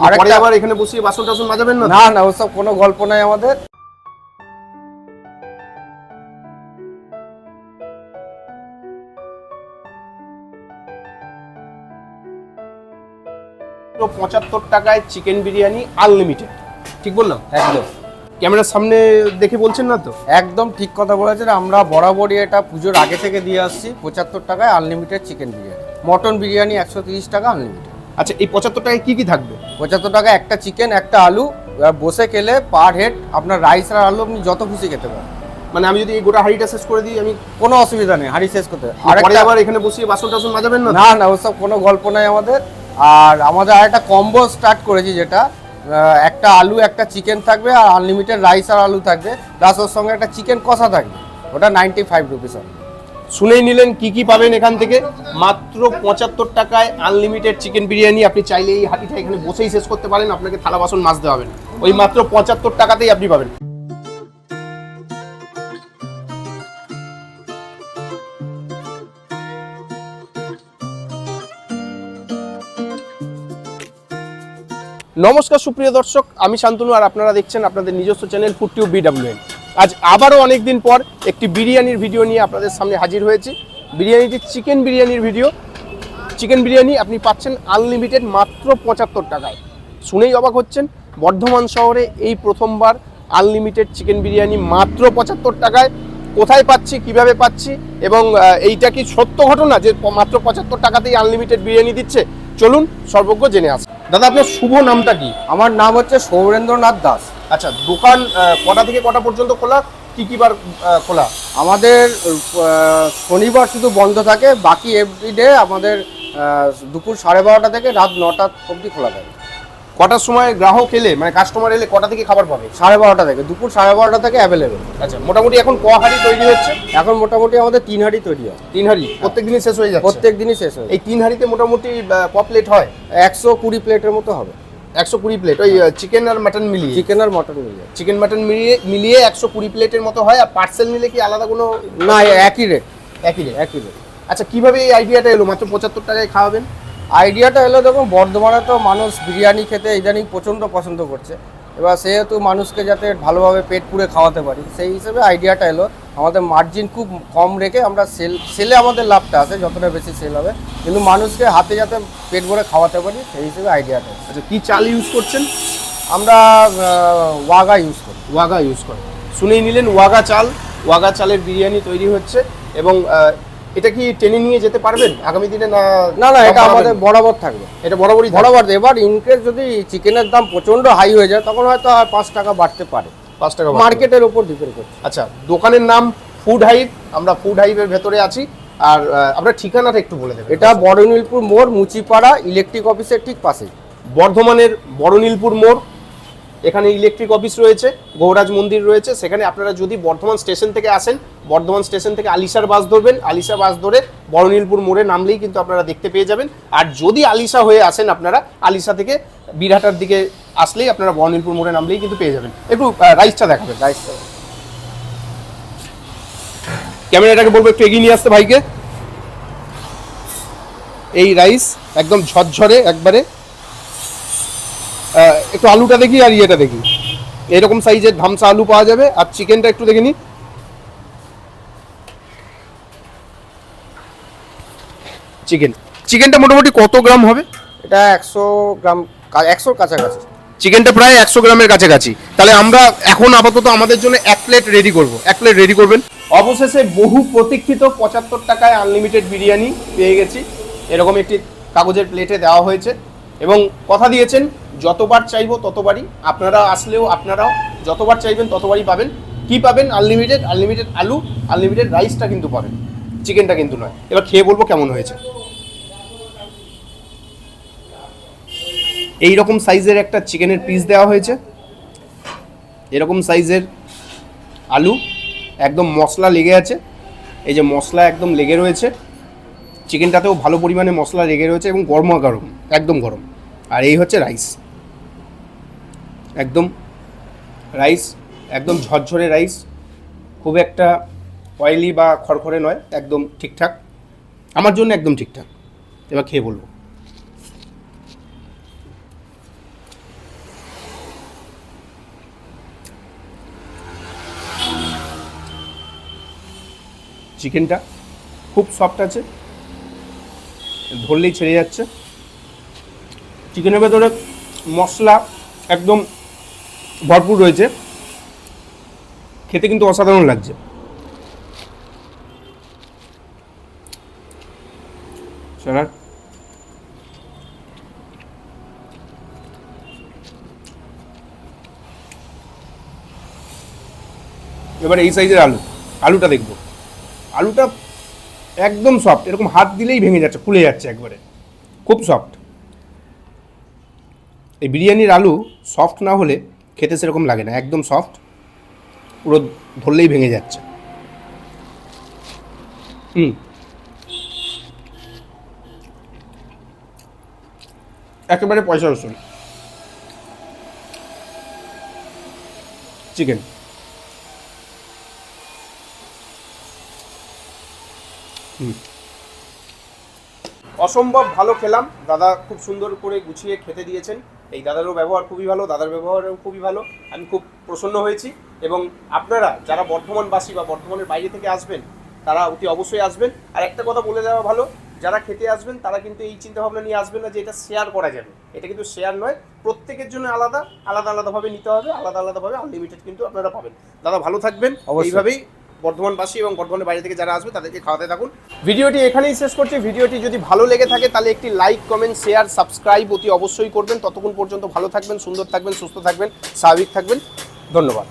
পরে আবার এখানে বসিয়ে বাসন টাসন মাজাবেন না? না না ওসব কোনো গল্প নাই আমাদের। পঁচাত্তর টাকায় চিকেন বিরিয়ানি আনলিমিটেড ঠিক বললাম? একদম। ক্যামেরার সামনে দেখে বলছেন না তো? একদম ঠিক কথা বলেছেন। আমরা বরাবরই এটা পুজোর আগে থেকে দিয়ে আসছি। পঁচাত্তর টাকায় unlimited chicken biryani. Mutton biryani একশো তিরিশ টাকা আনলিমিটেড আচ্ছা এই পঁচাত্তর টাকায় কি কি থাকবে? পঁচাত্তর টাকা একটা চিকেন একটা আলু বসে খেলে পার হেড আপনার রাইস আর আলু আপনি যত খুশি খেতে পারেন। মানে আমি যদি এই গোটা হাঁড়িটা শেষ করে দিই আমি কোনো অসুবিধা নেই হাড়ি শেষ করতে আরেকটা আবার এখানে বসিয়ে বাসন টাসন মাজাবেন না? না না ওসব কোনো গল্প নাই আমাদের। আর আমাদের আরেকটা কম্বো স্টার্ট করেছি যেটা একটা আলু একটা চিকেন থাকবে আর আনলিমিটেড রাইস আর আলু থাকবে। প্লাস ওর সঙ্গে একটা চিকেন কষা থাকবে। ওটা নাইনটি ফাইভ রুপিস হবে। শুনেই নিলেন কি কি পাবেন এখান থেকে। মাত্র পঁচাত্তর টাকায় আনলিমিটেড চিকেন বিরিয়ানি আপনি চাইলে এই হাঁটিটা এখানে বসেই শেষ করতে পারেন, আপনাকে থালা বাসন মাজতে হবে ওই মাত্র পঁচাত্তর টাকাতেই আপনি পাবেন। নমস্কার সুপ্রিয় দর্শক, আমি শান্তনু আর আপনারা দেখছেন আপনাদের নিজস্ব চ্যানেল ফুড টিউব বিডাব্লিউএন আজ আবারও অনেক দিন পর একটি বিরিয়ানির ভিডিও নিয়ে আপনাদের সামনে হাজির হয়েছি। বিরিয়ানিটি চিকেন বিরিয়ানির ভিডিও। চিকেন বিরিয়ানি আপনি পাচ্ছেন আনলিমিটেড মাত্র পঁচাত্তর টাকায়। শুনেই অবাক হচ্ছেন বর্ধমান শহরে এই প্রথমবার আনলিমিটেড চিকেন বিরিয়ানি মাত্র পঁচাত্তর টাকায়। কোথায় পাচ্ছি কীভাবে পাচ্ছি এবং এইটা কি সত্য ঘটনা যে মাত্র পঁচাত্তর টাকাতেই আনলিমিটেড বিরিয়ানি দিচ্ছে? চলুন সর্বজ্ঞ জেনে আস। দাদা আপনার শুভ নামটা কি? আমার নাম হচ্ছে সৌরেন্দ্রনাথ দাস। আচ্ছা দোকান কটা থেকে কটা পর্যন্ত খোলা? কি কি বার খোলা? আমাদের শনিবার শুধু বন্ধ থাকে বাকি এভরিডে আমাদের দুপুর সাড়ে বারোটা থেকে রাত নটা অবধি খোলা থাকে। কটার সময় গ্রাহক এলে মানে কাস্টমার এলে কটা থেকে খাবার পাবে? সাড়ে বারোটা থেকে দুপুর সাড়ে বারোটা থেকে অ্যাভেলেবেল আচ্ছা মোটামুটি এখন ক হাঁড়ি তৈরি হচ্ছে? এখন মোটামুটি আমাদের তিন হাঁড়ি তৈরি হয়। তিন হাঁড়ি প্রত্যেক দিনই শেষ হয়ে যাচ্ছে? প্রত্যেক দিনই শেষ হয় এই তিন হাঁড়িতে মোটামুটি ক প্লেট হয়? একশো কুড়ি প্লেটের মতো হবে। একশো কুড়ি প্লেট ওই চিকেন আর মাটন মিলিয়ে। চিকেন আর মটন মিলিয়ে। চিকেন মাটন মিলিয়ে মিলিয়ে একশো কুড়ি প্লেটের মতো হয় আর পার্সেল নিলে কি আলাদা কোনো না একই রেট একই রেট একই রেট আচ্ছা কীভাবে এই আইডিয়াটা এলো? মাত্র পঁচাত্তর টাকায় খাওয়াবেন। আইডিয়াটা এলো দেখুন বর্ধমানে তো মানুষ বিরিয়ানি খেতে ইদানিং প্রচণ্ড পছন্দ করছে। এবার সেহেতু মানুষকে যাতে ভালোভাবে পেট পুড়ে খাওয়াতে পারি সেই হিসেবে আইডিয়াটা এলো। আমাদের মার্জিন খুব কম রেখে আমরা সেল সেলে আমাদের লাভটা আছে যতটা বেশি সেল হবে। কিন্তু মানুষকে হাতে যাতে পেট ভরে খাওয়াতে পারি সেই হিসেবে আইডিয়াটা। আচ্ছা কী চাল ইউজ করছেন? আমরা ওয়াগা ইউজ করি। ওয়াগা ইউজ করেন। শুনেই নিলেন ওয়াগা চাল ওয়াগা চালের বিরিয়ানি তৈরি হচ্ছে এবং এটা কি টেনে নিয়ে যেতে পারবেন আগামী দিনে না না না এটা আমাদের বরাবর থাকবে। এটা বরাবরই? বরাবর এবার ইনকেস যদি চিকেনের দাম প্রচণ্ড হাই হয়ে যায় তখন হয়তো আর পাঁচ টাকা বাড়তে পারে। পাঁচ টাকা। মার্কেটের উপর ডিপেন্ড করছে। আচ্ছা দোকানের নাম ফুড হাইভ আমরা ফুড হাইভের ভেতরে আছি। আর আপনার ঠিকানাটা একটু বলে দেবেন। এটা বড়নীলপুর মোড় মুচিপাড়া ইলেকট্রিক অফিসের ঠিক পাশেই। বর্ধমানের বড়নীলপুর মোড় এখানে ইলেকট্রিক অফিস রয়েছে গৌরাজ মন্দির রয়েছে। সেখানে আপনারা যদি বর্ধমান স্টেশন থেকে আসেন বর্ধমান স্টেশন থেকে আলিশার বাস ধরবেন। আলিশা বাস ধরে বড়নীলপুর মোড়ে নামলেই কিন্তু আপনারা দেখতে পেয়ে যাবেন। আর যদি আলিশা হয়ে আসেন আপনারা আলিশা থেকে বিরাটার দিকে আসলেই আপনারা বড়নীলপুর মোড়ে নামলেই কিন্তু পেয়ে যাবেন। একটু রাইসটা দেখাবেন। রাইস ক্যামেরাটাকে বলব একটু এগিয়ে নিয়ে আসতে ভাইকে। এই রাইস একদম ঝরঝরে একবারে। একটু আলুটা দেখি আর ইয়েটা দেখি। এরকম সাইজের ধামসা আলু পাওয়া যাবে। আর চিকেনটা একটু দেখে নি। চিকেন চিকেনটা মোটামুটি কত গ্রাম হবে? এটা একশো গ্রাম একশোর কাছাকাছি। চিকেনটা প্রায় একশো গ্রামের কাছাকাছি। তাহলে আমরা এখন আপাতত আমাদের জন্য এক প্লেট রেডি করব। এক প্লেট রেডি করবেন? অবশেষে বহু প্রতীক্ষিত পঁচাত্তর টাকায় আনলিমিটেড বিরিয়ানি পেয়ে গেছি। এরকম একটি কাগজের প্লেটে দেওয়া হয়েছে। এবং কথা দিয়েছেন, যতবার চাইব ততবারই। আপনারা আসলেও আপনারাও যতবার চাইবেন ততবারই পাবেন। কি পাবেন? আনলিমিটেড আনলিমিটেড আলু আনলিমিটেড রাইসটা কিন্তু পাবেন। চিকেনটা কিন্তু নয়। এবার খেয়ে বলব কেমন হয়েছে। এই রকম সাইজের একটা চিকেনের পিস দেওয়া হয়েছে। এরকম সাইজের আলু একদম মশলা লেগে আছে। এই যে মশলা একদম লেগে রয়েছে। চিকেনটাতেও ভালো পরিমাণে মশলা লেগে রয়েছে এবং গরমা গরম, একদম গরম। আর এই হচ্ছে রাইস একদম রাইস একদম ঝরঝরে রাইস খুব একটা অয়েলি বা খড়খড়ে নয়, একদম ঠিকঠাক। আমার জন্য একদম ঠিকঠাক। এবার খেয়ে বলব। চিকেনটা খুব সফট আছে। ধরলেই ছেড়ে যাচ্ছে। চিকেনের ভেতরে মশলা একদম ভরপুর রয়েছে। খেতে কিন্তু অসাধারণ লাগছে। এবার এই সাইজের আলু। আলুটা দেখব। আলুটা একদম সফট এরকম হাত দিলেই ভেঙে যাচ্ছে খুলে যাচ্ছে একবারে। খুব সফট এই বিরিয়ানির আলু সফট না হলে খেতে সেরকম লাগে না, একদম সফট পুরো ধরলেই ভেঙে যাচ্ছে। হুম। একেবারে পয়সা রসুন। চিকেন। অসম্ভব ভালো খেলাম। দাদা খুব সুন্দর করে গুছিয়ে খেতে দিয়েছেন। এই দাদারও ব্যবহার খুবই ভালো দাদার ব্যবহারও খুবই ভালো। আমি খুব প্রসন্ন হয়েছি এবং আপনারা যারা বর্ধমানবাসী বা বর্ধমানের বাইরে থেকে আসবেন তারা অতি অবশ্যই আসবেন। আর একটা কথা বলে দেওয়া ভালো যারা খেতে আসবেন তারা কিন্তু এই চিন্তা ভাবনা নিয়ে আসবেন না যে এটা শেয়ার করা যাবে। এটা কিন্তু শেয়ার নয় প্রত্যেকের জন্য আলাদা আলাদা আলাদাভাবে নিতে হবে আলাদা আলাদাভাবে আনলিমিটেড কিন্তু আপনারা পাবেন। দাদা ভালো থাকবেন। এইভাবেই বর্ধমানবাসী এবং বর্ধমানের বাইরে থেকে যারা আসবে তাদেরকে খাওয়াতে থাকুন। ভিডিওটি এখানেই শেষ করছি। ভিডিওটি যদি ভালো লেগে থাকে তাহলে একটি লাইক, কমেন্ট, শেয়ার, সাবস্ক্রাইব অতি অবশ্যই করবেন। ততক্ষণ পর্যন্ত ভালো থাকবেন, সুন্দর থাকবেন, সুস্থ থাকবেন, স্বাভাবিক থাকবেন। ধন্যবাদ।